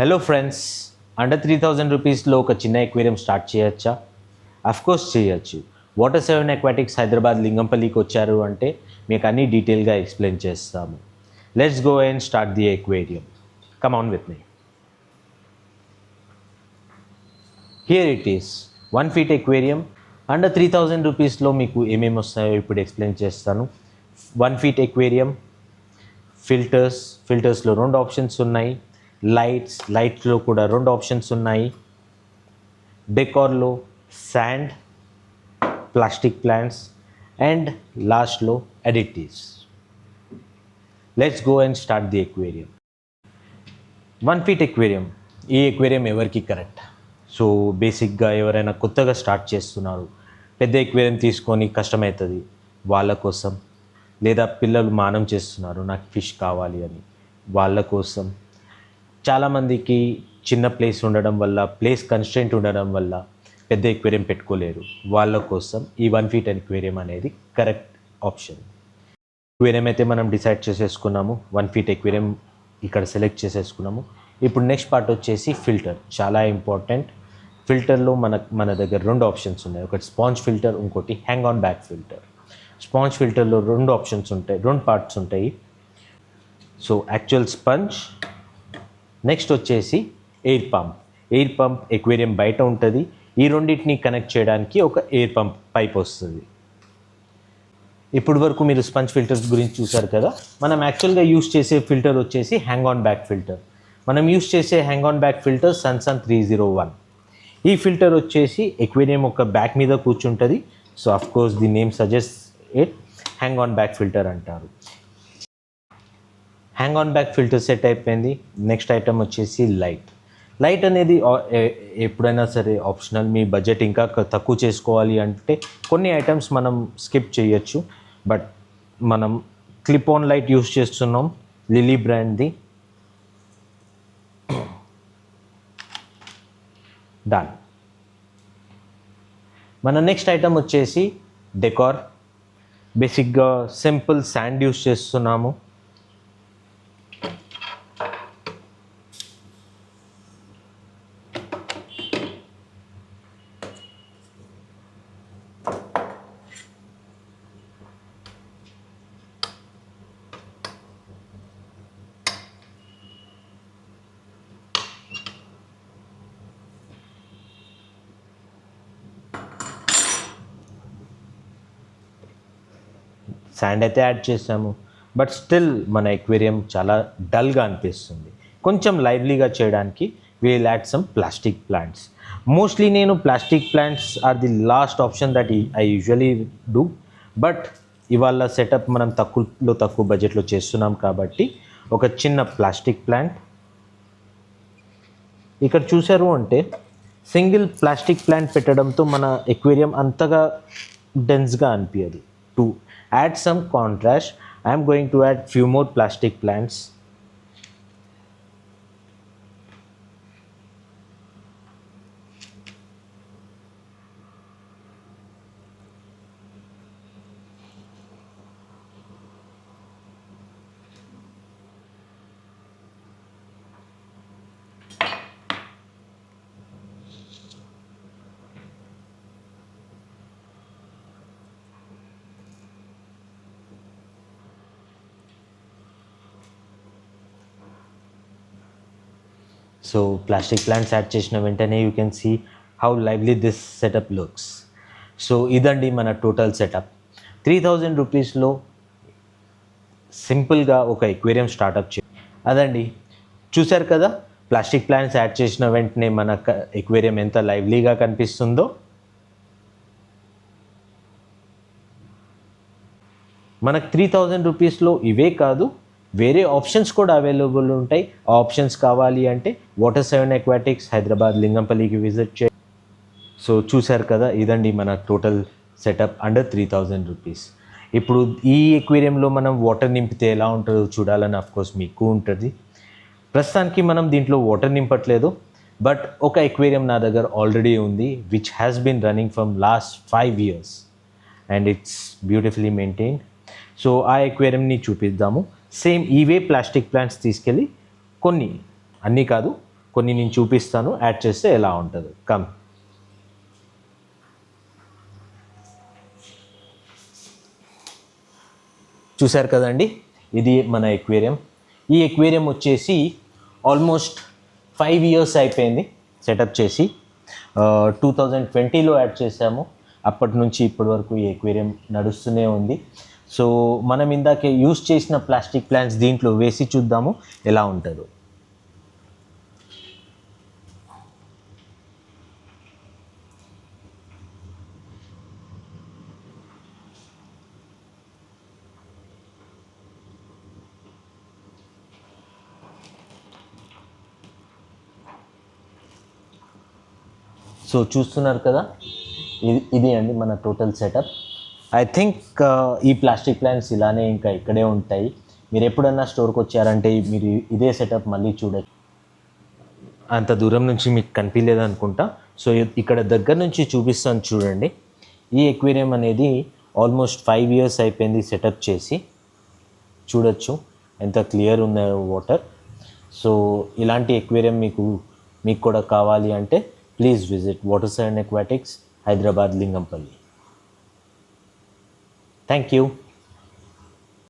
Hello friends under three thousand రూపీస్లో ఒక చిన్న ఎక్వేరియం స్టార్ట్ చేయొచ్చా? అఫ్కోర్స్ చేయొచ్చు. వాటర్ సెవెన్ అక్వాటిక్స్ హైదరాబాద్ లింగంపల్లికి వచ్చారు అంటే మీకు అన్ని డీటెయిల్గా ఎక్స్ప్లెయిన్ చేస్తాము. Let's go and start the aquarium come on with me here it is one feet aquarium under three thousand రూపీస్లో మీకు ఏమేమి వస్తాయో ఇప్పుడు ఎక్స్ప్లెయిన్ చేస్తాను. వన్ ఫీట్ ఎక్వేరియం ఫిల్టర్స్ ఫిల్టర్స్లో రెండు ఆప్షన్స్ ఉన్నాయి. లైట్స్ లైట్లో కూడా రెండు ఆప్షన్స్ ఉన్నాయి. డెకార్లో శాండ్ ప్లాస్టిక్ ప్లాంట్స్ అండ్ లాస్ట్లో additives. Let's go and start the aquarium. One feet aquarium. ఈ ఎక్వేరియం ఎవరికి కరెక్ట్? సో బేసిక్గా ఎవరైనా కొత్తగా స్టార్ట్ చేస్తున్నారు పెద్ద ఎక్వేరియం తీసుకొని కష్టమవుతుంది వాళ్ళ కోసం. లేదా పిల్లలు మానం చేస్తున్నారు నాకు ఫిష్ కావాలి అని. వాళ్ళ కోసం చాలామందికి చిన్న ప్లేస్ ఉండడం వల్ల ప్లేస్ కన్స్టెంట్ ఉండడం వల్ల పెద్ద ఎక్వేరియం పెట్టుకోలేరు. వాళ్ళ కోసం ఈ వన్ ఫీట్ ఎక్వేరియం అనేది కరెక్ట్ ఆప్షన్ ఎక్వేరియం అయితే మనం డిసైడ్ చేసేసుకున్నాము. వన్ ఫీట్ ఎక్వేరియం ఇక్కడ సెలెక్ట్ చేసేసుకున్నాము. ఇప్పుడు నెక్స్ట్ పార్ట్ వచ్చేసి ఫిల్టర్ చాలా ఇంపార్టెంట్ ఫిల్టర్లో మన మన దగ్గర రెండు ఆప్షన్స్ ఉన్నాయి. ఒకటి స్పాంజ్ ఫిల్టర్ ఇంకోటి hang on back filter sponge ఫిల్టర్లో రెండు ఆప్షన్స్ ఉంటాయి. రెండు పార్ట్స్ ఉంటాయి. సో యాక్చువల్ స్పంజ్ నెక్స్ట్ వచ్చేసి air pump. Air pump aquarium బయట ఉంటుంది. ఈ రెండింటిని కనెక్ట్ చేయడానికి ఒక ఎయిర్ పంప్ పైప్ వస్తుంది. ఇప్పటి వరకు మీరు స్పంజ్ ఫిల్టర్స్ గురించి చూసారు కదా? మనం యాక్చువల్గా యూస్ చేసే ఫిల్టర్ వచ్చేసి హ్యాంగ్ ఆన్ బ్యాక్ ఫిల్టర్. మనం యూస్ చేసే hang on back filter Sunsun three zero one. ఈ ఫిల్టర్ వచ్చేసి ఎక్వేరియం ఒక బ్యాక్ మీద కూర్చుంటుంది. So of course the name suggest it hang on back filter అంటారు. Hang on back filter set అయిపోయింది. Next item వచ్చేసి లైట్ లైట్ అనేది ఎప్పుడైనా సరే ఆప్షనల్ మీ బడ్జెట్ ఇంకా తక్కువ చేసుకోవాలి అంటే కొన్ని ఐటమ్స్ మనం స్కిప్ చేయొచ్చు. బట్ మనం క్లిప్ ఆన్ లైట్ యూస్ చేస్తున్నాం. లిలీ బ్రాండ్ది డన్ మన నెక్స్ట్ ఐటమ్ వచ్చేసి డెకార్ బేసిక్గా సింపుల్ శాండ్ యూస్ చేస్తున్నాము. శాండ్ అయితే యాడ్ చేసాము. బట్ స్టిల్ మన ఎక్వేరియం చాలా డల్గా అనిపిస్తుంది. కొంచెం లైవ్లీగా చేయడానికి we'll add some plastic plants mostly నేను plastic plants are the last option that I usually do but ఇవాళ సెటప్ మనం తక్కువలో తక్కువ బడ్జెట్లో చేస్తున్నాం కాబట్టి ఒక చిన్న ప్లాస్టిక్ ప్లాంట్ ఇక్కడ చూశారు అంటే సింగిల్ ప్లాస్టిక్ ప్లాంట్ పెట్టడంతో మన ఎక్వేరియం అంతగా డెన్స్గా అనిపించదు to add some contrast. I'm going to add few more plastic plants. So plastic plants add చేసిన వెంటనే you can see how lively this setup looks. So ఇదండి మన టోటల్ సెటప్. త్రీ థౌజండ్ రూపీస్లో సింపుల్గా ఒక ఎక్వేరియం స్టార్టప్ చే అదండి. చూశారు కదా? ప్లాస్టిక్ ప్లాంట్స్ యాడ్ చేసిన వెంటనే మన ఎక్వేరియం ఎంత లైవ్లీగా కనిపిస్తుందో? మనకు త్రీ థౌజండ్ రూపీస్లో ఇవే కాదు వేరే ఆప్షన్స్ కూడా అవైలబుల్ ఉంటాయి. ఆ ఆప్షన్స్ కావాలి అంటే వాటర్ సెవెన్ అక్వాటిక్స్ హైదరాబాద్ లింగంపల్లికి విజిట్ చే సో చూశారు కదా ఇదండి మన total setup under three thousand rupees ఇప్పుడు ఈ ఎక్వేరియంలో మనం వాటర్ నింపితే ఎలా ఉంటుందో చూడాలని కోర్స్ మీకు ఉంటుంది. ప్రస్తుతానికి మనం దీంట్లో వాటర్ నింపట్లేదు. బట్ ఒక ఎక్వేరియం నా దగ్గర ఆల్రెడీ ఉంది which has been running from last five years and it's beautifully maintain so ఆ ఎక్వేరియంని చూపిద్దాము. సేమ్ ఇవే ప్లాస్టిక్ ప్లాంట్స్ తీసుకెళ్ళి కొన్ని అన్నీ కాదు కొన్ని నేను చూపిస్తాను యాడ్ చేస్తే ఎలా ఉంటుంది. కమ్ చూశారు కదండి? ఇది మన ఎక్వేరియం ఈ ఎక్వేరియం వచ్చేసి ఆల్మోస్ట్ ఫైవ్ ఇయర్స్ అయిపోయింది సెటప్ చేసి. టూ థౌజండ్ ట్వంటీలో యాడ్ చేసాము అప్పటి నుంచి ఇప్పటి వరకు ఈ ఎక్వేరియం నడుస్తూనే ఉంది. సో మనం ఇందాకే యూస్ చేసిన ప్లాస్టిక్ ప్లాంట్స్ దీంట్లో వేసి చూద్దాము ఎలా ఉంటుందో. సో చూస్తున్నారు కదా? ఇది ఇది అండి మన total setup I think uh, ఈ ప్లాస్టిక్ ప్లాంట్స్ ఇలానే ఇంకా ఇక్కడే ఉంటాయి. మీరు ఎప్పుడన్నా స్టోర్కి వచ్చారంటే మీరు ఇదే సెటప్ మళ్ళీ చూడచ్చు. అంత దూరం నుంచి మీకు కనిపించలేదు అనుకుంటా. సో ఇక్కడ దగ్గర నుంచి చూపిస్తాను చూడండి. ఈ ఎక్వేరియం అనేది ఆల్మోస్ట్ ఫైవ్ ఇయర్స్ అయిపోయింది సెటప్ చేసి. చూడొచ్చు. ఎంత క్లియర్ ఉన్న వాటర్ సో ఇలాంటి ఎక్వేరియం మీకు మీకు కూడా కావాలి అంటే please visit water side aquatics Hyderabad Lingampally thank you